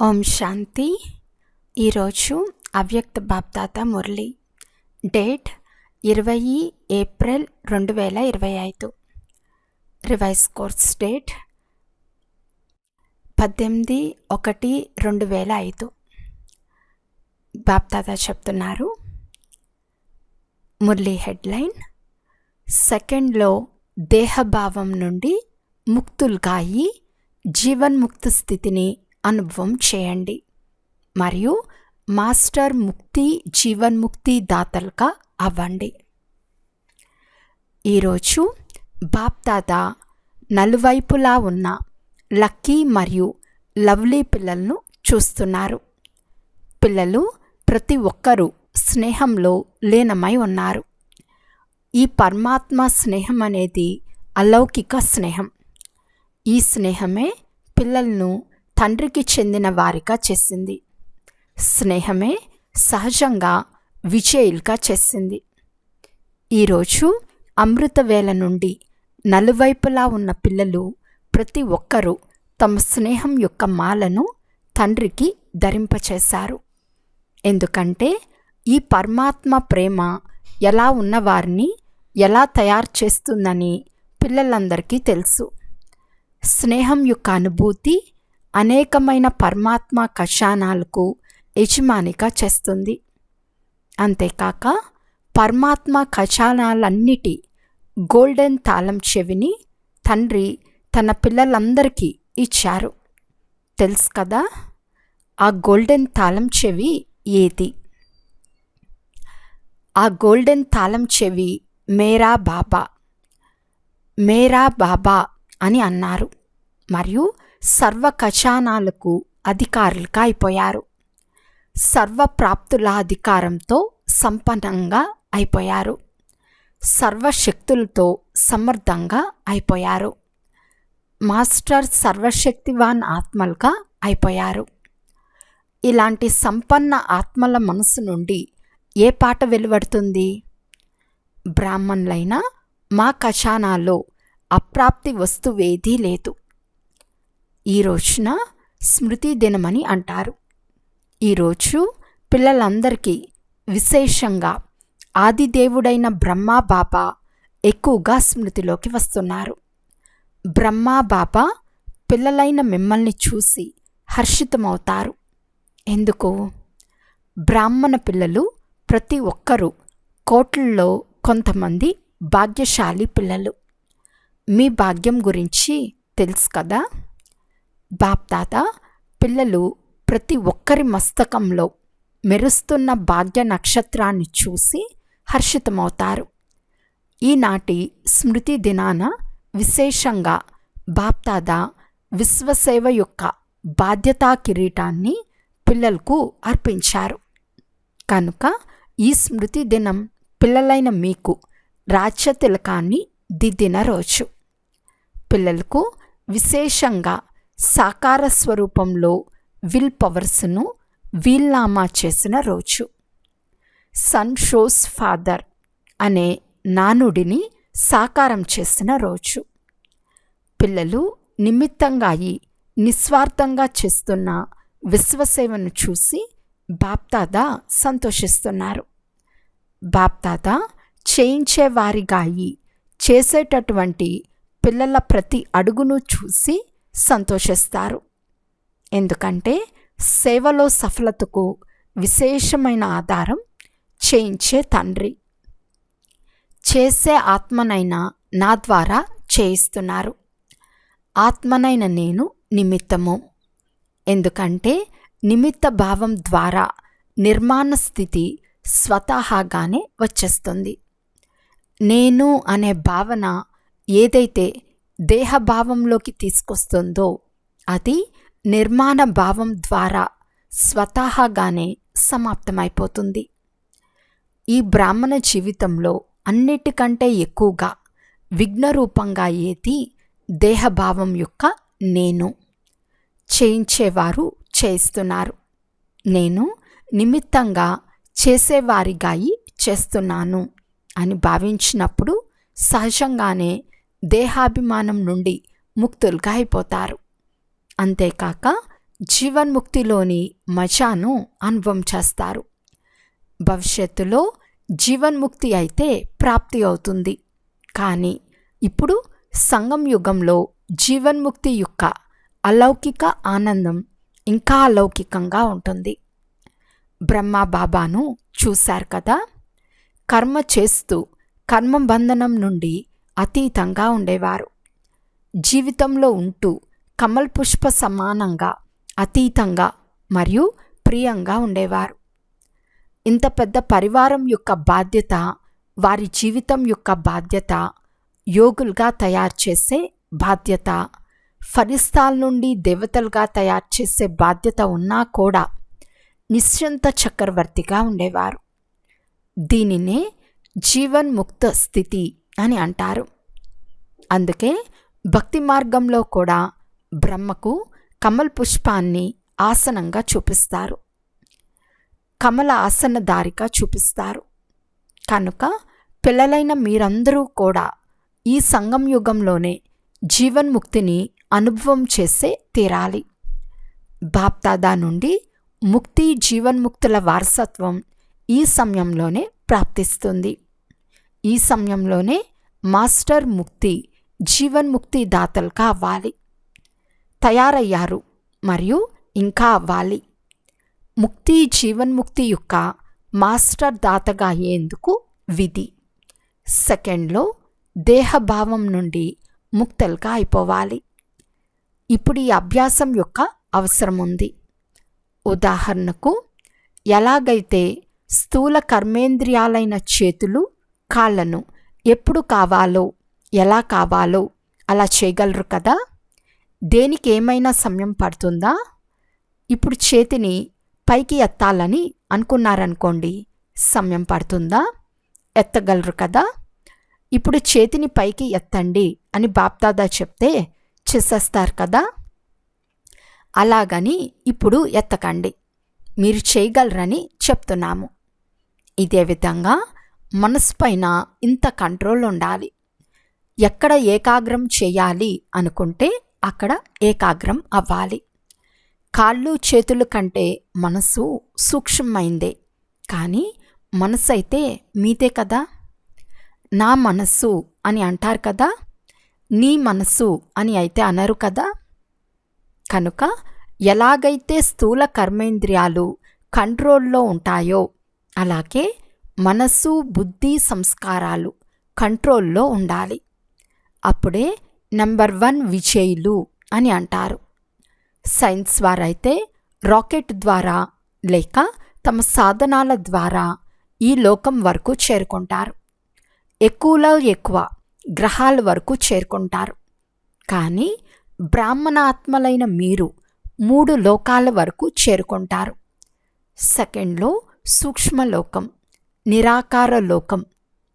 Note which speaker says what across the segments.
Speaker 1: ఓం శాంతి. ఈరోజు అవ్యక్త బాప్దాత మురళి. డేట్ ఇరవై ఏప్రిల్ రెండు వేల ఇరవై ఐదు. రివైజ్ కోర్స్ డేట్ పద్దెనిమిది ఒకటి రెండు వేల ఐదు. బాప్దాత చెప్తున్నారు మురళి హెడ్లైన్ సెకండ్లో దేహభావం నుండి ముక్తులుగాయి జీవన్ముక్త స్థితిని అనుభవం చేయండి. మరియు మాస్టర్ ముక్తి జీవన్ముక్తి దాతలుగా అవ్వండి. ఈరోజు బాప్దాద నలువైపులా ఉన్న లక్కీ మరియు లవ్లీ పిల్లలను చూస్తున్నారు. పిల్లలు ప్రతి ఒక్కరూ స్నేహంలో లీనమై ఉన్నారు. ఈ పరమాత్మ స్నేహం అనేది అలౌకిక స్నేహం. ఈ స్నేహమే పిల్లలను తండ్రికి చెందిన వారిగా చేసింది. స్నేహమే సహజంగా విజయులుగా చేసింది. ఈరోజు అమృతవేళ నుండి నలువైపులా ఉన్న పిల్లలు ప్రతి ఒక్కరూ తమ స్నేహం యొక్క మాలను తండ్రికి ధరింపచేశారు. ఎందుకంటే ఈ పరమాత్మ ప్రేమ ఎలా ఉన్నవారిని ఎలా తయారు చేస్తుందని పిల్లలందరికీ తెలుసు. స్నేహం యొక్క అనుభూతి అనేకమైన పరమాత్మ కషానాలకు యజమానిగా చేస్తుంది. అంతేకాక పరమాత్మ ఖజానాలన్నిటి గోల్డెన్ తాళం చెవిని తండ్రి తన పిల్లలందరికీ ఇచ్చారు. తెలుసు కదా ఆ గోల్డెన్ తాళం చెవి ఏది? ఆ గోల్డెన్ తాళం చెవి మేరా బాబా మేరా బాబా అని అన్నారు. మరియు సర్వ ఖజానాలకు అధికారులుగా అయిపోయారు. సర్వ ప్రాప్తుల అధికారంతో సంపన్నంగా అయిపోయారు. సర్వశక్తులతో సమర్థంగా అయిపోయారు. మాస్టర్ సర్వశక్తివాన్ ఆత్మలుగా అయిపోయారు. ఇలాంటి సంపన్న ఆత్మల మనసు నుండి ఏ పాట వెలువడుతుంది? బ్రాహ్మణులైన మా ఖజానాలో అప్రాప్తి వస్తువేదీ లేదు. ఈ రోజున స్మృతి దినమని అంటారు. ఈరోజు పిల్లలందరికీ విశేషంగా ఆదిదేవుడైన బ్రహ్మా బాబా ఎక్కువగా స్మృతిలోకి వస్తున్నారు. బ్రహ్మా బాబా పిల్లలైన మిమ్మల్ని చూసి హర్షితమవుతారు. ఎందుకు? బ్రాహ్మణ పిల్లలు ప్రతి ఒక్కరూ కోట్లలో కొంతమంది భాగ్యశాలి పిల్లలు. మీ భాగ్యం గురించి తెలుసు కదా? బాప్తాత పిల్లలు ప్రతి ఒక్కరి మస్తకంలో మెరుస్తున్న భాగ్య నక్షత్రాన్ని చూసి హర్షితమవుతారు. ఈనాటి స్మృతి దినాన విశేషంగా బాప్తాద విశ్వసేవ యొక్క బాధ్యతా కిరీటాన్ని పిల్లలకు అర్పించారు. కనుక ఈ స్మృతి దినం పిల్లలైన మీకు రాజ్య తిలకాన్ని దిద్దిన రోజు. పిల్లలకు విశేషంగా సాకార స్వరూపంలో విల్ పవర్స్ను వీల్నామా చేసిన రోజు. సన్ షోస్ ఫాదర్ అనే నానుడిని సాకారం చేసిన రోజు. పిల్లలు నిమిత్తంగా అయి నిస్వార్థంగా చేస్తున్న విశ్వసేవను చూసి బాప్దాదా సంతోషిస్తున్నారు. బాప్దాదా చేయించేవారిగా అయి చేసేటటువంటి పిల్లల ప్రతి అడుగును చూసి సంతోషిస్తారు. ఎందుకంటే సేవలో సఫలతకు విశేషమైన ఆధారం చేయించే తండ్రి. చేసే ఆత్మనైనా నా ద్వారా చేయిస్తున్నారు. ఆత్మనైన నేను నిమిత్తము. ఎందుకంటే నిమిత్త భావం ద్వారా నిర్మాణ స్థితి స్వతహాగానే వచ్చేస్తుంది. నేను అనే భావన ఏదైతే దేహభావంలోకి తీసుకొస్తుందో అది నిర్మాణ భావం ద్వారా స్వతహాగానే సమాప్తమైపోతుంది. ఈ బ్రాహ్మణ జీవితంలో అన్నిటికంటే ఎక్కువగా విఘ్నరూపంగా ఏది దేహభావం యొక్క నేను చేయించేవారు చేస్తున్నారు నేను నిమిత్తంగా చేసేవారిగాయి చేస్తున్నాను అని భావించినప్పుడు సహజంగానే దేహాభిమానం నుండి ముక్తులుగా అయిపోతారు అంతేకాక జీవన్ముక్తిలోని మజాను అనుభవం చేస్తారు. భవిష్యత్తులో జీవన్ముక్తి అయితే ప్రాప్తి అవుతుంది. కానీ ఇప్పుడు సంగం యుగంలో జీవన్ముక్తి యొక్క అలౌకిక ఆనందం ఇంకా అలౌకికంగా ఉంటుంది. బ్రహ్మ బాబాను చూశారు కదా? కర్మ చేస్తూ కర్మబంధనం నుండి అతీతంగా ఉండేవారు. జీవితంలో ఉంటూ కమల్ పుష్ప సమానంగా అతీతంగా మరియు ప్రియంగా ఉండేవారు. ఇంత పెద్ద పరివారం యొక్క బాధ్యత వారి జీవితం యొక్క బాధ్యత యోగులుగా తయారు చేసే బాధ్యత ఫలిస్తాల నుండి దేవతలుగా తయారు చేసే బాధ్యత ఉన్నా కూడా నిశ్చంత చక్రవర్తిగా ఉండేవారు. దీనినే జీవన్ముక్త స్థితి అని అంటారు. అందుకే భక్తి మార్గంలో కూడా బ్రహ్మకు కమల్ పుష్పాన్ని ఆసనంగా చూపిస్తారు. కమల ఆసనదారిగా చూపిస్తారు. కనుక పిల్లలైన మీరందరూ కూడా ఈ సంగం యుగంలోనే జీవన్ముక్తిని అనుభవం చేసే తీరాలి. బాప్తాదా నుండి ముక్తి జీవన్ముక్తుల వారసత్వం ఈ సమయంలోనే ప్రాప్తిస్తుంది. ఈ సమయంలోనే మాస్టర్ ముక్తి జీవన్ముక్తి దాతలుగా అవ్వాలి తయారయ్యారు మరియు ఇంకా అవ్వాలి. ముక్తి జీవన్ముక్తి యొక్క మాస్టర్ దాతగా అయ్యేందుకు విధి. సెకండ్లో దేహభావం నుండి ముక్తలుగా అయిపోవాలి. ఇప్పుడు ఈ అభ్యాసం యొక్క అవసరం ఉంది. ఉదాహరణకు ఎలాగైతే స్థూల కర్మేంద్రియాలైన చేతులు కాళ్ళను ఎప్పుడు కావాలో ఎలా కావాలో అలా చేయగలరు కదా? దేనికి ఏమైనా సమయం పడుతుందా? ఇప్పుడు చేతిని పైకి ఎత్తాలని అనుకున్నారనుకోండి సమయం పడుతుందా? ఎత్తగలరు కదా? ఇప్పుడు చేతిని పైకి ఎత్తండి అని బాప్దాదా చెప్తే చేసేస్తారు కదా? అలాగని ఇప్పుడు ఎత్తకండి. మీరు చేయగలరని చెప్తున్నాము. ఇదే విధంగా మనసు పైన ఇంత కంట్రోల్ ఉండాలి. ఎక్కడ ఏకాగ్రం చేయాలి అనుకుంటే అక్కడ ఏకాగ్రం అవ్వాలి. కాళ్ళు చేతులు కంటే మనసు సూక్ష్మమైందే. కానీ మనసు అయితే మీదే కదా? నా మనస్సు అని అంటారు కదా? నీ మనస్సు అని అయితే అనరు కదా? కనుక ఎలాగైతే స్థూల కర్మేంద్రియాలు కంట్రోల్లో ఉంటాయో అలాగే మనస్సు బుద్ధి సంస్కారాలు కంట్రోల్లో ఉండాలి. అప్పుడే నెంబర్ వన్ విజయులు అని అంటారు. సైన్స్ వారైతే రాకెట్ ద్వారా లేక తమ సాధనాల ద్వారా ఈ లోకం వరకు చేరుకుంటారు. ఎక్కువలో ఎక్కువ గ్రహాల వరకు చేరుకుంటారు. కానీ బ్రాహ్మణాత్మలైన మీరు మూడు లోకాల వరకు చేరుకుంటారు. సెకండ్లో సూక్ష్మలోకం నిరాకార లోకం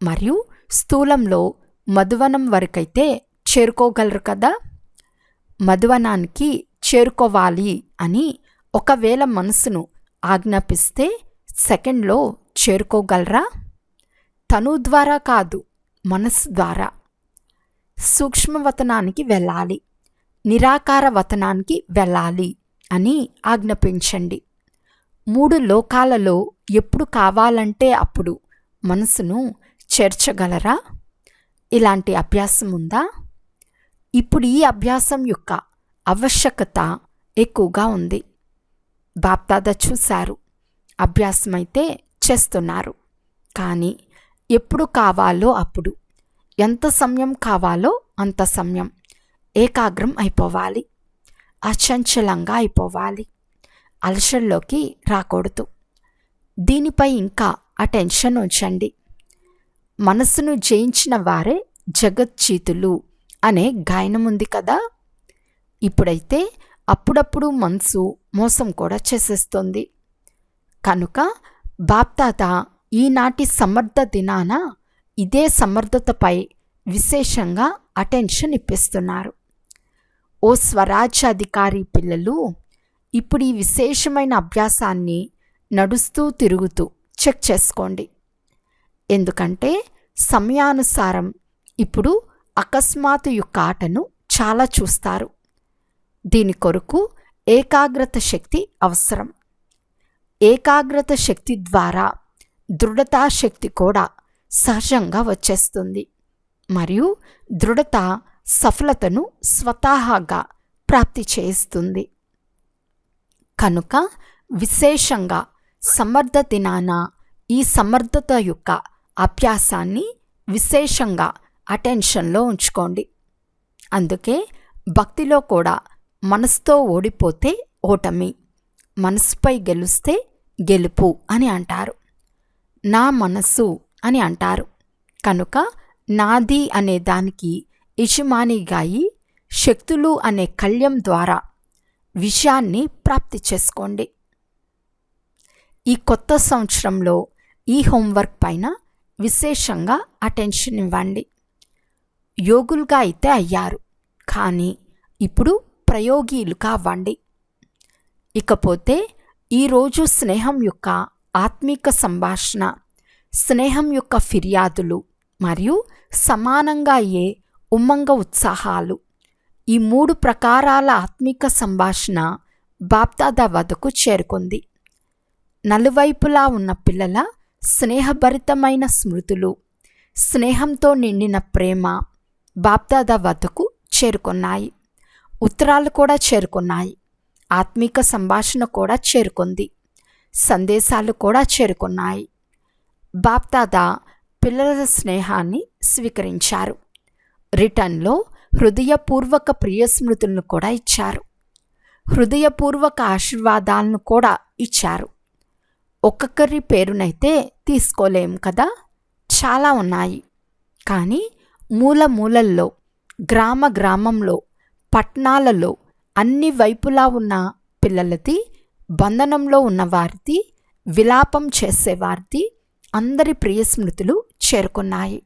Speaker 1: మరియు స్థూలంలో మధువనం వరకైతే చేరుకోగలరు కదా? మధువనానికి చేరుకోవాలి అని ఒకవేళ మనసును ఆజ్ఞాపిస్తే సెకండ్లో చేరుకోగలరా? తను ద్వారా కాదు మనసు ద్వారా. సూక్ష్మవతనానికి వెళ్ళాలి నిరాకార వతనానికి వెళ్ళాలి అని ఆజ్ఞాపించండి. మూడు లోకాలలో ఎప్పుడు కావాలంటే అప్పుడు మనసును చేర్చగలరా? ఇలాంటి అభ్యాసం ఉందా? ఇప్పుడు ఈ అభ్యాసం యొక్క ఆవశ్యకత ఎక్కువగా ఉంది. బాప్దాద చూశారు. అభ్యాసం అయితే చేస్తున్నారు. కానీ ఎప్పుడు కావాలో అప్పుడు. ఎంత సమయం కావాలో అంత సమయం. ఏకాగ్రం అయిపోవాలి. అచంచలంగా అయిపోవాలి. అలసల్లోకి రాకూడదు. దీనిపై ఇంకా అటెన్షన్ ఉంచండి. మనస్సును జయించిన వారే జగజ్జీతులు అనే గాయనం ఉంది కదా? ఇప్పుడైతే అప్పుడప్పుడు మనసు మోసం కూడా చేసేస్తుంది. కనుక బాప్తాత ఈనాటి సమర్థ దినాన ఇదే సమర్థతపై విశేషంగా అటెన్షన్ ఇప్పిస్తున్నారు. ఓ స్వరాజ్యాధికారి పిల్లలు ఇప్పుడు ఈ విశేషమైన అభ్యాసాన్ని నడుస్తూ తిరుగుతూ చెక్ చేసుకోండి. ఎందుకంటే సమయానుసారం ఇప్పుడు అకస్మాత్తు యొక్క ఆటను చాలా చూస్తారు. దీని కొరకు ఏకాగ్రత శక్తి అవసరం. ఏకాగ్రత శక్తి ద్వారా దృఢతా శక్తి కూడా సహజంగా వచ్చేస్తుంది. మరియు దృఢత సఫలతను స్వతహాగా ప్రాప్తి చేస్తుంది. కనుక విశేషంగా సమర్థ దినాన ఈ సమర్థత యొక్క అభ్యాసాన్ని విశేషంగా అటెన్షన్లో ఉంచుకోండి. అందుకే భక్తిలో కూడా మనసుతో ఓడిపోతే ఓటమి మనసుపై గెలుస్తే గెలుపు అని అంటారు. నా మనసు అని అంటారు. కనుక నాది అనే దానికి యజమానిగాయి శక్తులు అనే కళ్యం ద్వారా విషయాన్ని ప్రాప్తి చేసుకోండి. ఈ కొత్త సంవత్సరంలో ఈ హోంవర్క్ పైన విశేషంగా అటెన్షన్ ఇవ్వండి. యోగులుగా అయితే అయ్యారు కానీ ఇప్పుడు ప్రయోగీలు కావండి ఇకపోతే ఈరోజు స్నేహం యొక్క ఆత్మీక సంభాషణ స్నేహం యొక్క ఫిర్యాదులు మరియు సమానంగా అయ్యే ఉమ్మంగ ఉత్సాహాలు ఈ మూడు ప్రకారాల ఆత్మిక సంభాషణ బాప్దాదా వద్దకు చేరుకుంది. నలువైపులా ఉన్న పిల్లల స్నేహభరితమైన స్మృతులు స్నేహంతో నిండిన ప్రేమ బాప్దాదా వద్దకు చేరుకున్నాయి. ఉత్తరాలు కూడా చేరుకున్నాయి. ఆత్మిక సంభాషణ కూడా చేరుకుంది. సందేశాలు కూడా చేరుకున్నాయి. బాప్దాదా పిల్లల స్నేహాన్ని స్వీకరించారు. రిటర్న్లో హృదయపూర్వక ప్రియస్మృతులను కూడా ఇచ్చారు. హృదయపూర్వక ఆశీర్వాదాలను కూడా ఇచ్చారు. ఒక్కొక్కరి పేరునైతే తీసుకోలేం కదా? చాలా ఉన్నాయి. కానీ మూల మూలల్లో గ్రామ గ్రామంలో పట్టణాలలో అన్ని వైపులా ఉన్న పిల్లలది బంధనంలో ఉన్న వారిది విలాపం చేసేవారిది అందరి ప్రియస్మృతులు చేరుకున్నాయి.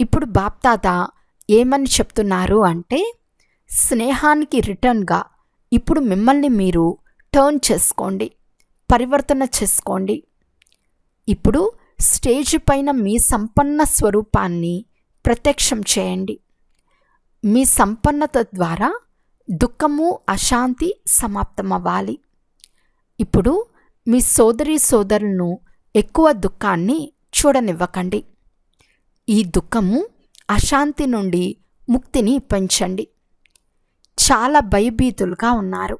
Speaker 1: ఇప్పుడు బాప్తాత ఏమని చెప్తున్నారు అంటే స్నేహానికి రిటర్న్గా ఇప్పుడు మిమ్మల్ని మీరు టర్న్ చేసుకోండి పరివర్తన చేసుకోండి. ఇప్పుడు స్టేజ్ పైన మీ సంపన్న స్వరూపాన్ని ప్రత్యక్షం చేయండి. మీ సంపన్నత ద్వారా దుఃఖము అశాంతి సమాప్తమవ్వాలి. ఇప్పుడు మీ సోదరి సోదరులను ఎక్కువ దుఃఖాన్ని చూడనివ్వకండి. ఈ దుఃఖము అశాంతి నుండి ముక్తిని పెంచండి. చాలా భయభీతులుగా ఉన్నారు.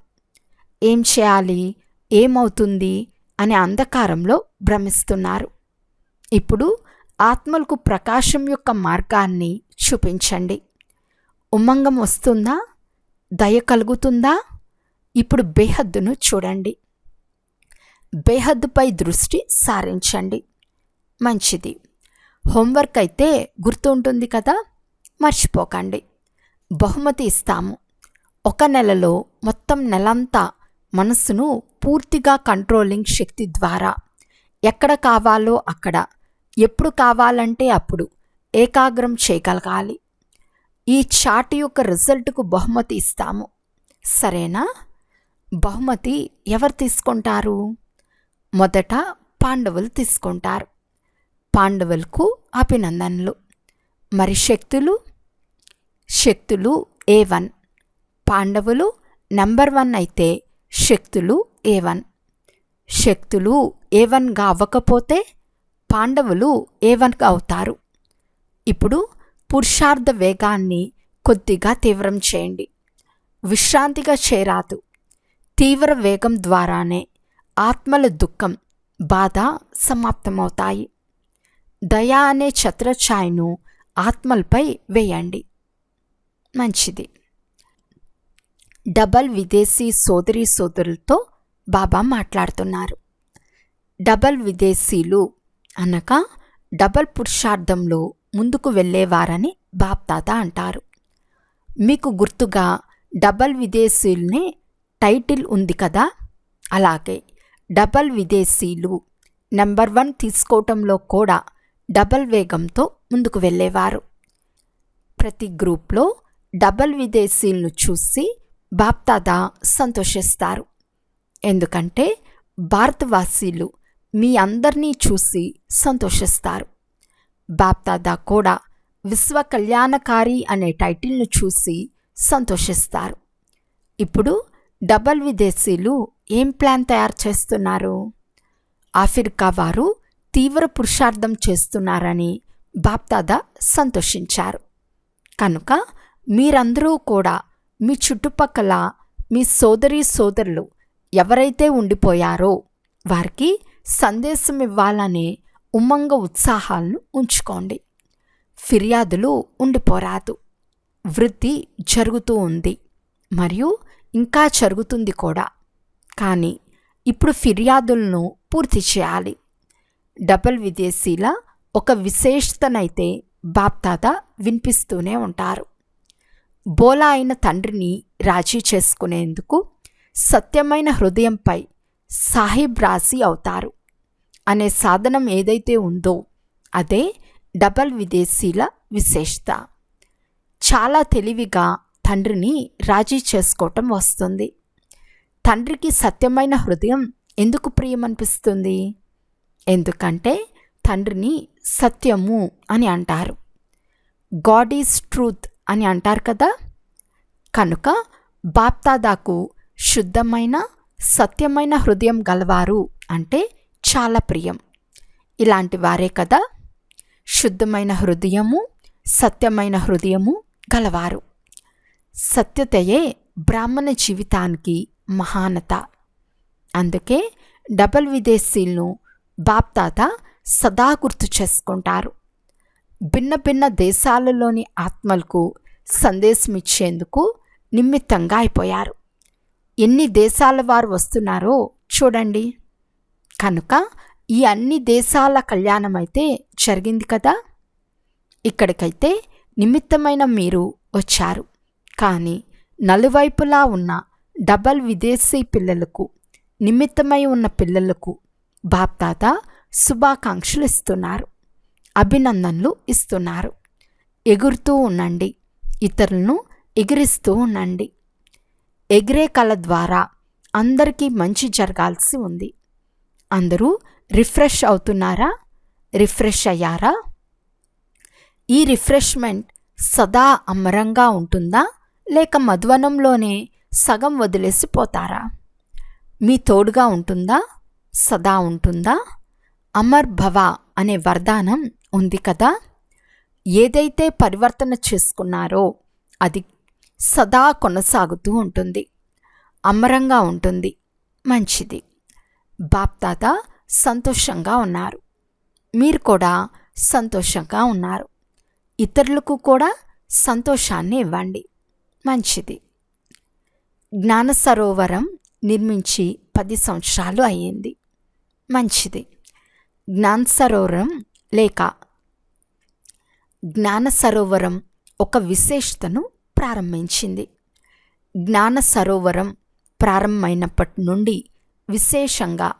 Speaker 1: ఏం చేయాలి? ఏమవుతుంది? అనే అంధకారంలో భ్రమిస్తున్నారు. ఇప్పుడు ఆత్మలకు ప్రకాశం యొక్క మార్గాన్ని చూపించండి. ఉమ్మంగం వస్తుందా? దయ కలుగుతుందా? ఇప్పుడు బేహద్దును చూడండి. బేహద్దుపై దృష్టి సారించండి. మంచిది. హోంవర్క్ అయితే గుర్తుంటుంది కదా? మర్చిపోకండి. బహుమతి ఇస్తాము. ఒక నెలలో మొత్తం నెలంతా మనస్సును పూర్తిగా కంట్రోలింగ్ శక్తి ద్వారా. ఎక్కడ కావాలో అక్కడ. ఎప్పుడు కావాలంటే అప్పుడు ఏకాగ్రం చేయగలగాలి. ఈ చాట్ యొక్క రిజల్ట్కు బహుమతి ఇస్తాము. సరేనా? బహుమతి ఎవరు తీసుకుంటారు? మొదట పాండవులు తీసుకుంటారు. పాండవులకు అభినందనలు. మరి శక్తులు? శక్తులు ఏ వన్ పాండవులు నెంబర్ వన్ అయితే శక్తులు ఏ వన్ శక్తులు ఏ వన్గా అవ్వకపోతే పాండవులు ఏ వన్గా అవుతారు ఇప్పుడు పురుషార్థ వేగాన్ని కొద్దిగా తీవ్రం చేయండి. విశ్రాంతిగా చేరాదు. తీవ్ర వేగం ద్వారానే ఆత్మల దుఃఖం బాధ సమాప్తమవుతాయి. దయా అనే ఛత్రఛాయను ఆత్మలపై వేయండి. మంచిది. డబల్ విదేశీ సోదరి సోదరులతో బాబా మాట్లాడుతున్నారు. డబల్ విదేశీలు అనగా డబల్ పురుషార్థంలో ముందుకు వెళ్ళేవారని బాప్తాత అంటారు. మీకు గుర్తుగా డబల్ విదేశీయులనే టైటిల్ ఉంది కదా? అలాగే డబల్ విదేశీలు నెంబర్ వన్ తీసుకోవటంలో కూడా డబల్ వేగంతో ముందుకు వెళ్ళేవారు. ప్రతి గ్రూప్లో డబల్ విదేశీలను చూసి బాప్తాదా సంతోషిస్తారు. ఎందుకంటే భారతవాసీలు మీ అందరినీ చూసి సంతోషిస్తారు. బాప్తాదా కూడా విశ్వ కళ్యాణకారి అనే టైటిల్ను చూసి సంతోషిస్తారు. ఇప్పుడు డబల్ విదేశీలు ఏం ప్లాన్ తయారు చేస్తున్నారు? ఆఫ్రికా వారు తీవ్ర పురుషార్థం చేస్తున్నారని బాప్దాదా సంతోషించారు. కనుక మీరందరూ కూడా మీ చుట్టుపక్కల మీ సోదరి సోదరులు ఎవరైతే ఉండిపోయారో వారికి సందేశం ఇవ్వాలనే ఉమ్మంగ ఉత్సాహాలను ఉంచుకోండి. ఫిర్యాదులు ఉండిపోరాదు. వృద్ధి జరుగుతూ ఉంది. మరియు ఇంకా జరుగుతుంది కూడా. కానీ ఇప్పుడు ఫిర్యాదులను పూర్తి చేయాలి. డబల్ విదేశీల ఒక విశేషతనైతే బాప్తాత వినిపిస్తూనే ఉంటారు. బోలా అయిన తండ్రిని రాజీ చేసుకునేందుకు సత్యమైన హృదయంపై సాహిబ్ రాజీ అవుతారు. అనే సాధనం ఏదైతే ఉందో అదే డబల్ విదేశీల విశేషత. చాలా తెలివిగా తండ్రిని రాజీ చేసుకోవటం వస్తుంది. తండ్రికి సత్యమైన హృదయం ఎందుకు ప్రియమనిపిస్తుంది? ఎందుకంటే తండ్రిని సత్యము అని అంటారు. గాడ్ ఈజ్ ట్రూత్ అని అంటారు కదా? కనుక బాప్తాదాకు శుద్ధమైన సత్యమైన హృదయం గలవారు అంటే చాలా ప్రియం. ఇలాంటి వారే కదా? శుద్ధమైన హృదయము సత్యమైన హృదయము గలవారు. సత్యతయే బ్రాహ్మణ జీవితానికి మహానత. అందుకే డబల్ విదేశీలను బాప్తాత సదా గుర్తు చేసుకుంటారు. భిన్న భిన్న దేశాలలోని ఆత్మలకు సందేశం ఇచ్చేందుకు నిమిత్తంగా అయిపోయారు. ఎన్ని దేశాల వారు వస్తున్నారో చూడండి. కనుక ఈ అన్ని దేశాల కళ్యాణం అయితే జరిగింది కదా? ఇక్కడికైతే నిమిత్తమైన మీరు వచ్చారు. కానీ నలువైపులా ఉన్న డబల్ విదేశీ పిల్లలకు నిమిత్తమై ఉన్న పిల్లలకు బాప్తాత శుభాకాంక్షలు ఇస్తున్నారు. అభినందనలు ఇస్తున్నారు. ఎగురుతూ ఉండండి. ఇతరులను ఎగిరిస్తూ ఉండండి. ఎగిరే కళ ద్వారా అందరికీ మంచి జరగాల్సి ఉంది. అందరూ రిఫ్రెష్ అవుతున్నారా? రిఫ్రెష్ అయ్యారా? ఈ రిఫ్రెష్మెంట్ సదా అమరంగా ఉంటుందా? లేక మధ్వనంలోనే సగం వదిలేసి పోతారా మీ తోడుగా ఉంటుందా? సదా ఉంటుందా? అమర్ భవ అనే వరదానం ఉంది కదా? ఏదైతే పరివర్తన చేసుకున్నారో అది సదా కొనసాగుతూ ఉంటుంది. అమరంగా ఉంటుంది. మంచిది. బాప్తాత సంతోషంగా ఉన్నారు. మీరు కూడా సంతోషంగా ఉన్నారు. ఇతరులకు కూడా సంతోషాన్ని ఇవ్వండి. మంచిది. జ్ఞాన సరోవరం నిర్మించి పది సంవత్సరాలు అయ్యింది. మంచిది. జ్ఞాన సరోవరం లేక జ్ఞాన సరోవరం ఒక విశేషతను ప్రారంభించింది. జ్ఞాన సరోవరం ప్రారంభమైనప్పటి నుండి విశేషంగా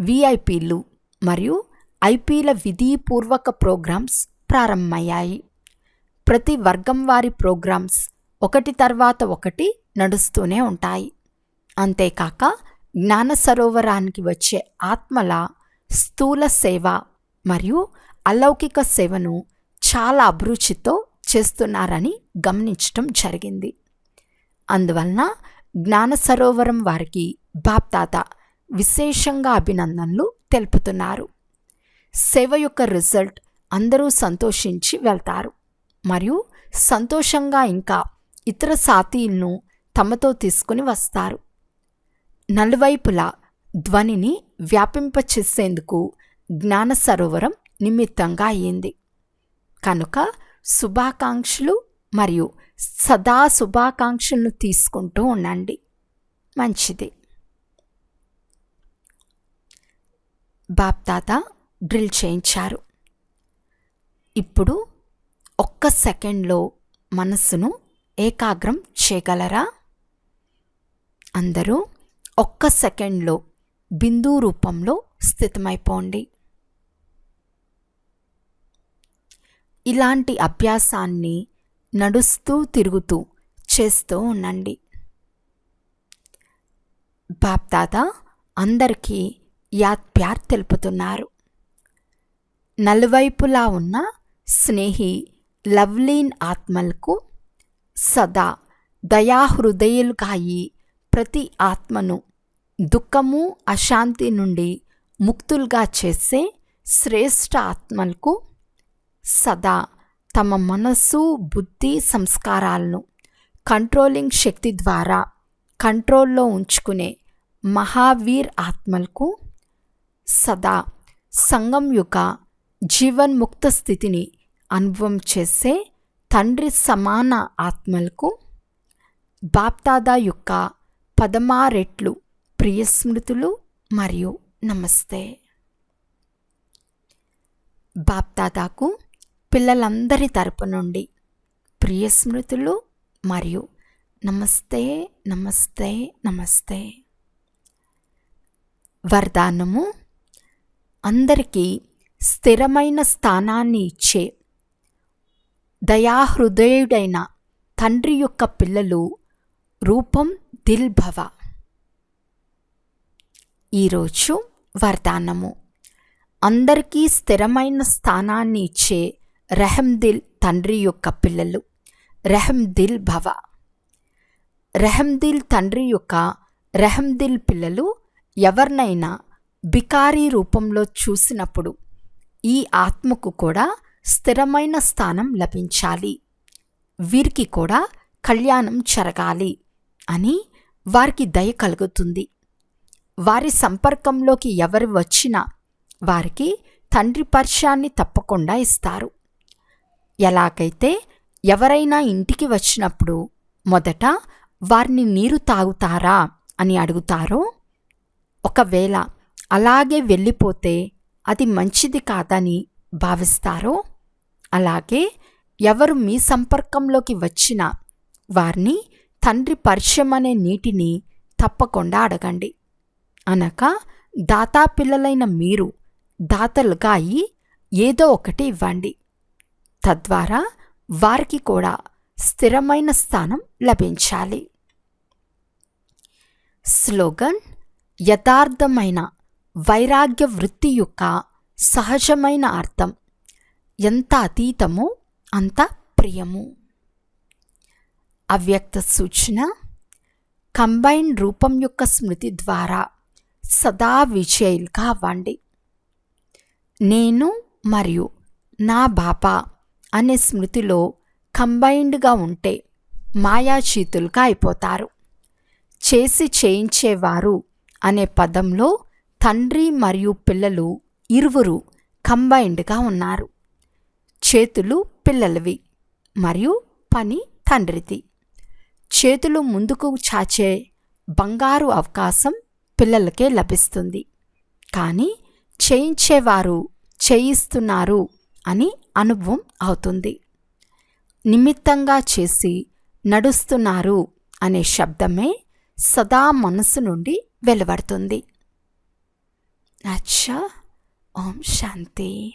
Speaker 1: విఐపీలు మరియు ఐపీల విధిపూర్వక ప్రోగ్రామ్స్ ప్రారంభమయ్యాయి. ప్రతి వర్గం వారి ప్రోగ్రామ్స్ ఒకటి తర్వాత ఒకటి నడుస్తూనే ఉంటాయి. అంతేకాక జ్ఞాన సరోవరానికి వచ్చే ఆత్మల స్థూల సేవ మరియు అలౌకిక సేవను చాలా అభిరుచితో చేస్తున్నారని గమనించటం జరిగింది. అందువలన జ్ఞాన సరోవరం వారికి బాప్తాత విశేషంగా అభినందనలు తెలుపుతున్నారు. సేవ యొక్క రిజల్ట్ అందరూ సంతోషించి వెళ్తారు మరియు సంతోషంగా ఇంకా ఇతర సాతీలను తమతో తీసుకుని వస్తారు. నలువైపులా ధ్వనిని వ్యాపింపచేసేందుకు జ్ఞాన సరోవరం నిమిత్తంగా అయింది కనుక శుభాకాంక్షలు మరియు సదా శుభాకాంక్షలను తీసుకుంటూ ఉండండి. మంచిది. బాప్తాత డ్రిల్ చేయించారు. ఇప్పుడు ఒక్క సెకండ్లో మనస్సును ఏకాగ్రం చేయగలరా? అందరూ ఒక్క సెకండ్లో బిందు రూపంలో స్థితమైపోండి. ఇలాంటి అభ్యాసాన్ని నడుస్తూ తిరుగుతూ చేస్తూ ఉండండి. బాప్దాద అందరికీ యాద్ ప్యార్ తెలుపుతున్నారు. నలువైపులా ఉన్న స్నేహి లవ్లీన్ ఆత్మలకు సదా దయాహృదయులుగాయి ప్రతి ఆత్మను దుఃఖము అశాంతి నుండి ముక్తులుగా చేసే శ్రేష్ఠ ఆత్మలకు సదా తమ మనస్సు బుద్ధి సంస్కారాలను కంట్రోలింగ్ శక్తి ద్వారా కంట్రోల్లో ఉంచుకునే మహావీర్ ఆత్మలకు సదా సంఘం యొక్క జీవన్ముక్త స్థితిని అనుభవం చేసే తండ్రి సమాన ఆత్మలకు బాప్దాదా యొక్క పదమారెట్లు. ప్రియస్మృతులు మరియు నమస్తే. బాప్దాదాకు పిల్లలందరి తరపు నుండి ప్రియస్మృతులు మరియు నమస్తే నమస్తే నమస్తే. వరదానము అందరికీ స్థిరమైన స్థానాన్ని ఇచ్చే దయాహృదయుడైన తండ్రి యొక్క పిల్లలు రూపం దిల్ భవ ఈరోజు వరదానము. అందరికీ స్థిరమైన స్థానాన్ని ఇచ్చే రెహమ్దిల్ తండ్రి యొక్క పిల్లలు రెహం దిల్ భవ. రెహం దిల్ తండ్రి యొక్క రెహమ్దిల్ పిల్లలు ఎవరినైనా బికారీ రూపంలో చూసినప్పుడు ఈ ఆత్మకు కూడా స్థిరమైన స్థానం లభించాలి. వీరికి కూడా కళ్యాణం జరగాలి అని వారికి దయ కలుగుతుంది. వారి సంపర్కంలోకి ఎవరు వచ్చినా వారికి తండ్రి పరిచయాన్ని తప్పకుండా ఇస్తారు. ఎలాగైతే ఎవరైనా ఇంటికి వచ్చినప్పుడు మొదట వారిని నీరు తాగుతారా అని అడుగుతారో ఒకవేళ అలాగే వెళ్ళిపోతే అది మంచిది కాదని భావిస్తారో అలాగే ఎవరు మీ సంపర్కంలోకి వచ్చినా వారిని తండ్రి పరిచయం అనే నీటిని తప్పకుండా అడగండి. అనక దాతా పిల్లలైన మీరు దాతలుగా అయి ఏదో ఒకటి ఇవ్వండి. తద్వారా వారికి కూడా స్థిరమైన స్థానం లభించాలి. స్లోగన్ యథార్థమైన వైరాగ్య వృత్తి యొక్క సహజమైన అర్థం. ఎంత అతీతమో అంత ప్రియము. అవ్యక్త సూచన కంబైన్ రూపం యొక్క స్మృతి ద్వారా సదా విజయులుగా అవ్వండి. నేను మరియు నా బాపా అనే స్మృతిలో కంబైన్డ్గా ఉంటే మాయాచీతులుగా అయిపోతారు. చేసి చేయించేవారు అనే పదంలో తండ్రి మరియు పిల్లలు ఇరువురు కంబైన్డ్గా ఉన్నారు. చేతులు పిల్లలవి మరియు పని తండ్రిది. చేతులు ముందుకు చాచే బంగారు అవకాశం పిల్లలకే లభిస్తుంది. కానీ చేయించేవారు చేయిస్తున్నారు అని అనుభవం అవుతుంది. నిమిత్తంగా చేసి నడుస్తున్నారు అనే శబ్దమే సదా మనసు నుండి వెలువడుతుంది. అచ్చా ఓం శాంతి.